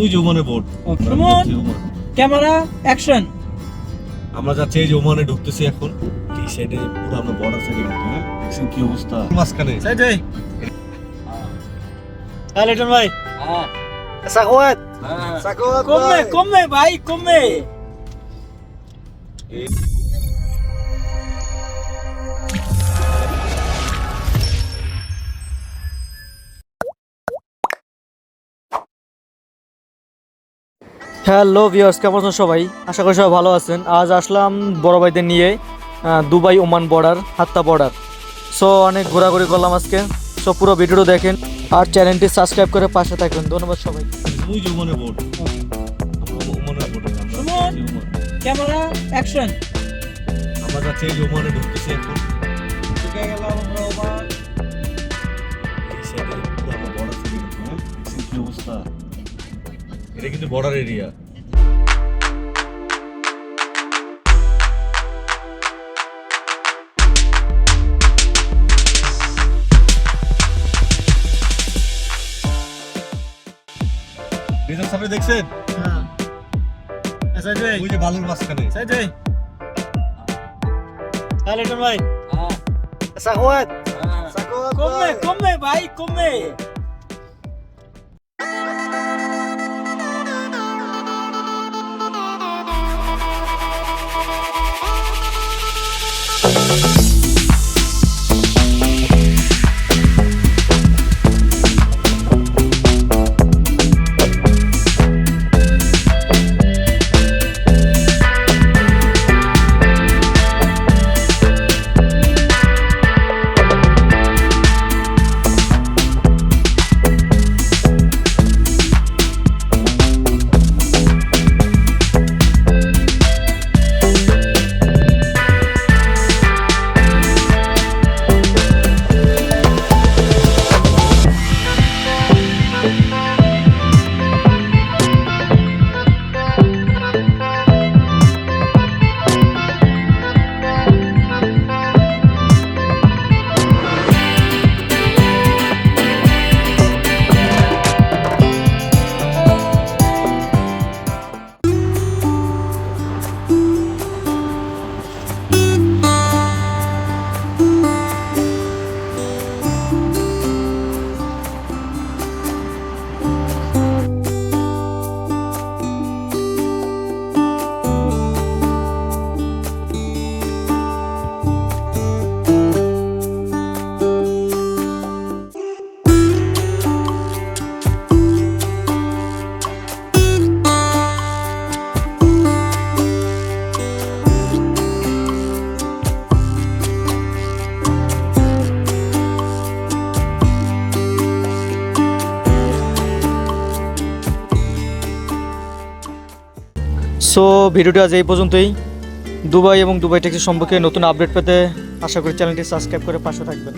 ওই যে ওমানে বোর্ড সুমন ক্যামেরা অ্যাকশন! আমরা যাচ্ছি এই যে ওমানে ঢুকতেছি এখন। এই সাইডে পুরো আমরা বর্ডার সাইডে হ্যাঁ? দেখছেন কি অবস্থা? মাঝখানে। সাইড ভাই হ্যাঁ লিটন ভাই। সাকওয়াত। সাকোয়াত কমে কমে ভাই। কমে হ্যালো ভিউয়ার্স কেমন আছেন সবাই? আশা করি সবাই ভালো আছেন। আজ আসলাম বড় ভাইদের নিয়ে Dubai Oman border Hatta border so অনেক ঘোরাঘুরি করলাম আজকে। সো পুরো ভিডিওটা দেখেন আর চ্যানেলটি সাবস্ক্রাইব করে পাশে থাকবেন। ধন্যবাদ সবাই। ক্যামেরা অ্যাকশন আমরা যাচ্ছি ঢুকতেছি এখন। আমরা অবস্থা? এটা কিন্তু বর্ডার এরিয়া রিজার্ভ সামনে দেখছেন? হ্যাঁ। ভাই। ওই যে বালুর মাঝখানে। সাইড ভাই। হ্যাঁ লিটন ভাই। সাকওয়াত কমে কমে ভাই কমে সো ভিডিওটি আজ এই পর্যন্তই। দুবাই এবং দুবাই ট্যাক্সি সম্পর্কে নতুন আপডেট পেতে আশা করি চ্যানেলটি সাবস্ক্রাইব করে পাশে থাকবেন।